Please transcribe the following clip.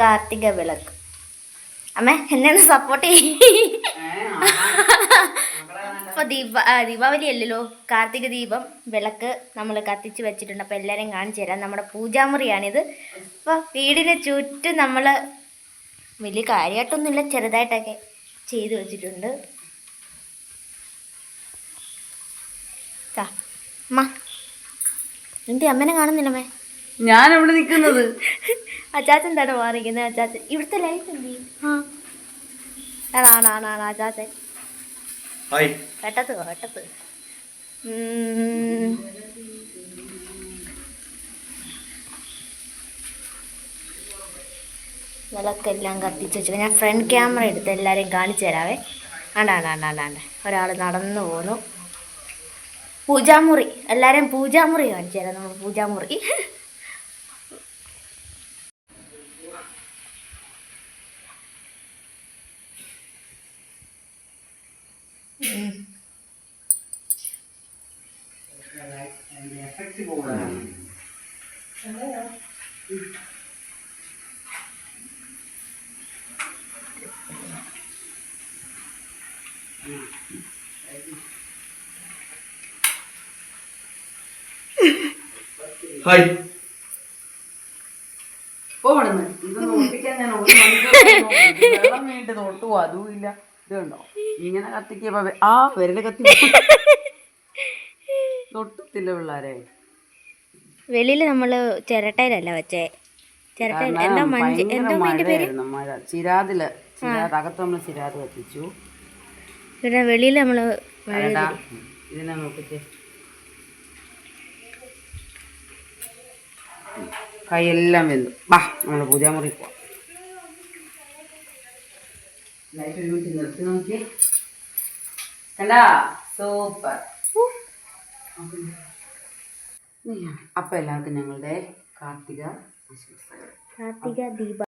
കാർത്തിക വിളക്ക്. അമ്മ എന്നെ ഒന്ന് സപ്പോർട്ട് അപ്പൊ ദീപ ദീപാവലി അല്ലല്ലോ. കാർത്തിക ദീപം വിളക്ക് നമ്മൾ കത്തിച്ച് വെച്ചിട്ടുണ്ട്. അപ്പോൾ എല്ലാവരെയും കാണിച്ചു തരാം. നമ്മുടെ പൂജാമുറിയാണിത്. അപ്പോൾ വീടിന് ചുറ്റും നമ്മൾ വലിയ കാര്യമായിട്ടൊന്നുമില്ല ചെറുതായിട്ടൊക്കെ ചെയ്തു വെച്ചിട്ടുണ്ട്. അമ്മ. എന്തി അമ്മനെ കാണുന്നില്ലമ്മേ? ഞാൻ എവിടെ നിൽക്കുന്നത്. അച്ചാച്ചൻ തന്നെ മാറിയിരിക്കുന്നത് അച്ചാച്ചൻ. ഇവിടുത്തെ ലൈഫ് എന്ത് ചെയ്യും? അച്ചാച്ചൻ. ഹായ്. കേട്ടത് കേട്ടത് എല്ലാം കത്തിച്ച് വെച്ചു ഞാൻ ഫ്രണ്ട് ക്യാമറ എടുത്ത് എല്ലാവരെയും കാണിച്ചു തരാവേ. ആണ്ടാണ്ട് ആണ്ടാണ്ട് ആണ്ട് ഒരാൾ നടന്നു പോന്നു. പൂജാമുറി. എല്ലാവരെയും പൂജാമുറി കാണിച്ചു തരാം. നമ്മൾ പൂജാമുറി. ഹായ് പോകണം ഇത് ഒട്ടിക്കാൻ ഞാൻ ഒരു മണിക്കൂർ തൊട്ടു അതും ഇല്ല. ഇതുണ്ടോ? ഇങ്ങനെ കത്തിക്കുമ്പോ ആ വിരൽ കത്തി. തൊട്ടത്തില്ല പിള്ളാരെ? വെളിയിൽ നമ്മൾ ചിരട്ടയിലല്ല വെച്ചേ? ചിരട്ടയിൽ എന്താ മഞ്ച്? എന്താ പേര്? മഴയായിരുന്നു മഴ. ചിരാതിൽ ചിരാത് അകത്ത് നമ്മൾ ചിരാത് കത്തിച്ചു. ഇവിടെ വെളിയിൽ നമ്മൾ ഇതിനെ നോക്കിച്ചേ കൈയെല്ലാം വെന്തു. ബാ നമ്മൾ പൂജാമുറി പോവാം. ലൈറ്റ് ഒരു മിനിറ്റ് നിർത്തി നോക്കി. കണ്ടാ? സൂപ്പർ. അപ്പൊ എല്ലാവർക്കും ഞങ്ങളുടെ കാർത്തിക ആശംസകൾ. കാർത്തിക ദീപ